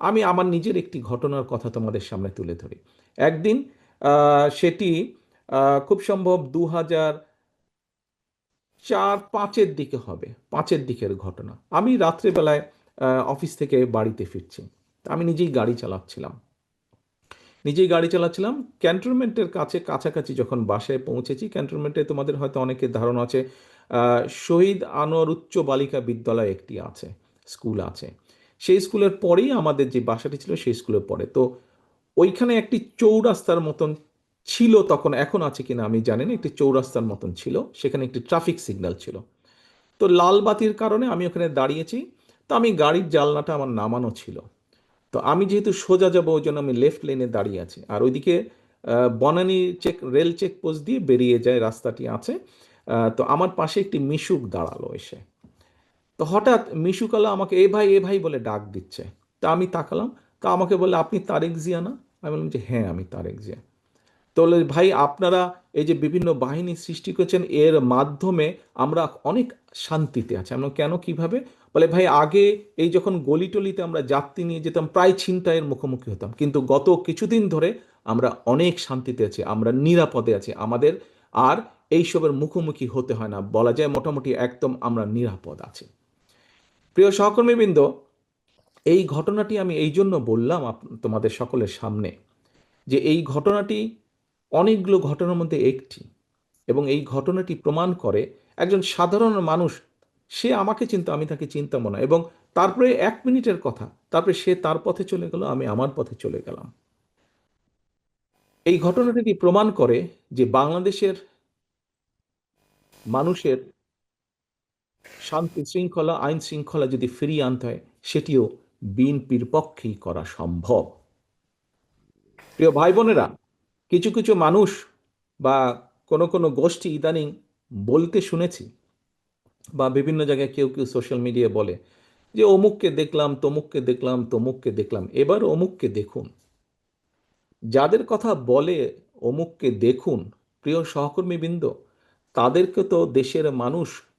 আমি আমার নিজের একটি ঘটনার কথা তোমাদের সামনে তুলে ধরি। একদিন সেটি খুব সম্ভব দু হাজার চার পাঁচের দিকে হবে, পাঁচের দিকের ঘটনা। আমি রাত্রেবেলায় অফিস থেকে বাড়িতে ফিরছি। আমি নিজেই গাড়ি চালাচ্ছিলাম। নিজেই গাড়ি চালাচ্ছিলাম। ক্যান্টনমেন্টের কাছে, কাছাকাছি যখন বাসায় পৌঁছেছি, ক্যান্টনমেন্টে তোমাদের হয়তো অনেকের ধারণা আছে শহীদ আনোয়ার উচ্চ বালিকা বিদ্যালয় একটি আছে, স্কুল আছে। সেই স্কুলের পরেই আমাদের যে বাসাটি ছিল সেই স্কুলের পরে। তো ওইখানে একটি চৌরাস্তার মতন ছিল তখন, এখন আছে কিনা আমি জানি না, একটি চৌরাস্তার মতন ছিল। সেখানে একটি ট্রাফিক সিগন্যাল ছিল। তো লাল বাতির কারণে আমি ওখানে দাঁড়িয়েছি। তো আমি গাড়ির জালনাটা আমার নামানো ছিল। তো আমি যেহেতু সোজা যাব, ওই জন্য আমি লেফট লেনে দাঁড়িয়ে আছি। আর ওইদিকে Banani check rail check post দিয়ে বেরিয়ে যায় রাস্তাটি আছে। তো আমার পাশে একটি মিশুক দাঁড়াল এসে। তো হঠাৎ মিশুকালা আমাকে, এ ভাই এ ভাই বলে ডাক দিচ্ছে। তা আমি তাকালাম। তা আমাকে বলে আপনি তারেক জিয়া না? আমি বললাম যে হ্যাঁ আমি তারেক জিয়া। তো বলে, ভাই, আপনারা এই যে বিভিন্ন বাহিনী সৃষ্টি করেছেন, এর মাধ্যমে আমরা অনেক শান্তিতে আছি। আমরা কেন, কীভাবে? বলে, ভাই, আগে এই যখন গলিটলিতে আমরা যাত্রী নিয়ে যেতাম, প্রায় ছিনতাইয়ের মুখোমুখি হতাম। কিন্তু গত কিছুদিন ধরে আমরা অনেক শান্তিতে আছি, আমরা নিরাপদে আছি। আমাদের আর এইসবের মুখোমুখি হতে হয় না। বলা যায় মোটামুটি একদম আমরা নিরাপদ আছি। প্রিয় সহকর্মীবৃন্দ, এই ঘটনাটি আমি এই জন্য বললাম তোমাদের সকলের সামনে যে এই ঘটনাটি অনেকগুলো ঘটনার মধ্যে একটি এবং এই ঘটনাটি প্রমাণ করে একজন সাধারণ মানুষ, সে আমাকে চিন্তা, আমি তাকে চিন্তাম না এবং তারপরে এক মিনিটের কথা, তারপরে সে তার পথে চলে গেল, আমি আমার পথে চলে গেলাম। এই ঘটনাটি প্রমাণ করে যে বাংলাদেশের মানুষের শান্তি শৃঙ্খলা, আইন শৃঙ্খলা যদি ফিরিয়ে আনতে হয়, সেটিও বিএনপির পক্ষেই করা সম্ভব। প্রিয় ভাই বোনেরা কিছু কিছু মানুষ বা কোনো কোনো গোষ্ঠী ইদানিং বলতে শুনেছি বা বিভিন্ন জায়গায় কেউ কেউ সোশ্যাল মিডিয়ায় বলে যে, অমুককে দেখলাম, তমুককে দেখলাম তমুককে দেখলাম। এবার অমুককে দেখুন। যাদের কথা বলে অমুককে দেখুন, প্রিয় সহকর্মীবৃন্দ, তাদেরকে তো দেশের মানুষ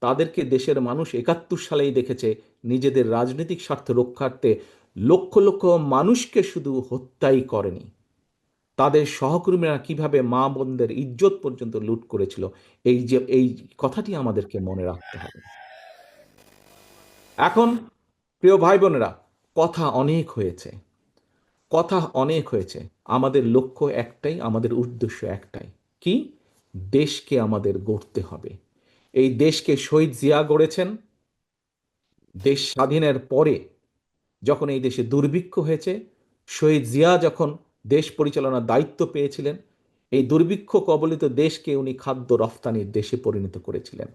তাদেরকে দেশের মানুষ একাত্তর সালেই দেখেছে নিজেদের রাজনৈতিক স্বার্থ রক্ষার্থে লক্ষ লক্ষ মানুষকে শুধু হত্যাই করেনি। তাদের সহকর্মীরা কীভাবে মা বোনদের ইজ্জত পর্যন্ত লুট করেছিল, এই যে, এই কথাটি আমাদেরকে মনে রাখতে হবে। এখন, প্রিয় ভাই বোনেরা কথা অনেক হয়েছে। কথা অনেক হয়েছে। আমাদের লক্ষ্য একটাই, আমাদের উদ্দেশ্য একটাই। কি? দেশকে আমাদের গড়তে হবে। এই দেশকে শহীদ জিয়া গড়েছেন। দেশ স্বাধীনের পরে যখন এই দেশে দুর্ভিক্ষ হয়েছে, শহীদ জিয়া যখন দেশ পরিচালনার দায়িত্ব পেয়েছিলেন, এই দুর্ভিক্ষ কবলিত দেশকে উনি খাদ্য রফতানির দেশে পরিণত করেছিলেন।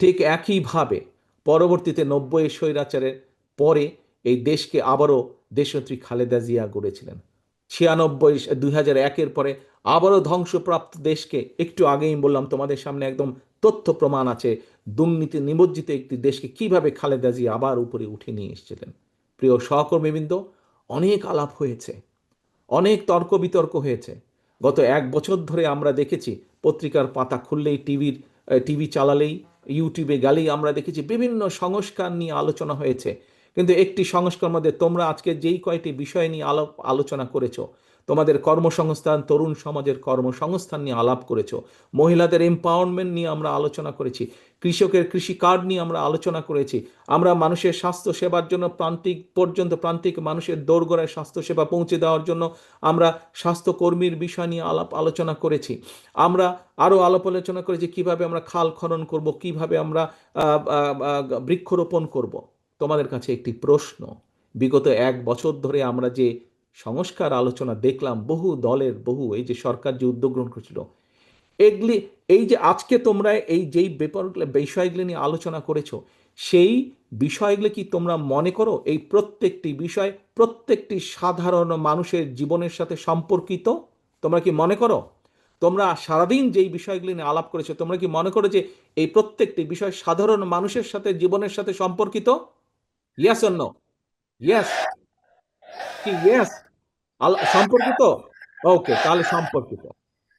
ঠিক একইভাবে পরবর্তীতে নব্বই স্বৈরাচারের পরে এই দেশকে আবারও দেশনেত্রী খালেদা জিয়া গড়েছিলেন। ছিয়ানব্বই, দুই হাজার একের পরে আবারও ধ্বংসপ্রাপ্ত দেশকে। একটু আগেই বললাম, তোমাদের সামনে একদম তথ্য প্রমাণ আছে। দুর্নীতি নিমজ্জিত একটি দেশকে কীভাবে খালেদা জিয়া আবার উপরে উঠে নিয়ে এসেছিলেন? প্রিয় সহকর্মীবৃন্দ, অনেক আলাপ হয়েছে। অনেক তর্ক বিতর্ক হয়েছে। গত এক বছর ধরে আমরা দেখেছি, পত্রিকার পাতা খুললেই, টিভির টিভি চালালেই, ইউটিউবে গেলেই আমরা দেখেছি, বিভিন্ন সংস্কার নিয়ে আলোচনা হয়েছে। কিন্তু একটি সংস্কার মধ্যে তোমরা আজকে যেই কয়টি বিষয় নিয়ে আলাপ, আলোচনা করেছ, তোমাদের কর্মসংস্থান, তরুণ সমাজের কর্মসংস্থান নিয়ে আলাপ করেছ, মহিলাদের এম্পাওয়ারমেন্ট নিয়ে আমরা আলোচনা করেছি, কৃষকের কৃষি কার্ড নিয়ে আমরা আলোচনা করেছি, আমরা মানুষের স্বাস্থ্য সেবার জন্য প্রান্তিক, পর্যন্ত প্রান্তিক মানুষের দোরগোড়ায় স্বাস্থ্যসেবা পৌঁছে দেওয়ার জন্য আমরা স্বাস্থ্যকর্মীর বিষয় নিয়ে আলাপ, আলোচনা করেছি, আমরা আরও আলাপ আলোচনা করেছি কীভাবে আমরা খাল খনন করব, কীভাবে আমরা বৃক্ষরোপণ করব। তোমাদের কাছে একটি প্রশ্ন। বিগত এক বছর ধরে আমরা যে সংস্কার আলোচনা দেখলাম, বহু দলের, বহু এই যে সরকার যে উদ্যোগ গ্রহণ করেছিল, এগুলি, এই যে আজকে তোমরা এই যেই ব্যাপারগুলো বিষয়গুলি নিয়ে আলোচনা করেছ, সেই বিষয়গুলো কি তোমরা মনে করো? এই প্রত্যেকটি বিষয়, প্রত্যেকটি সাধারণ মানুষের জীবনের সাথে সম্পর্কিত? তোমরা কি মনে করো? তোমরা সারাদিন যেই বিষয়গুলি নিয়ে আলাপ করেছ, তোমরা কি মনে করো যে এই প্রত্যেকটি বিষয় সাধারণ মানুষের সাথে, জীবনের সাথে সম্পর্কিত? ইয়াস নো ইয়েস কি ইয়েস সম্পর্কিত? ওকে তাহলে সম্পর্কিত।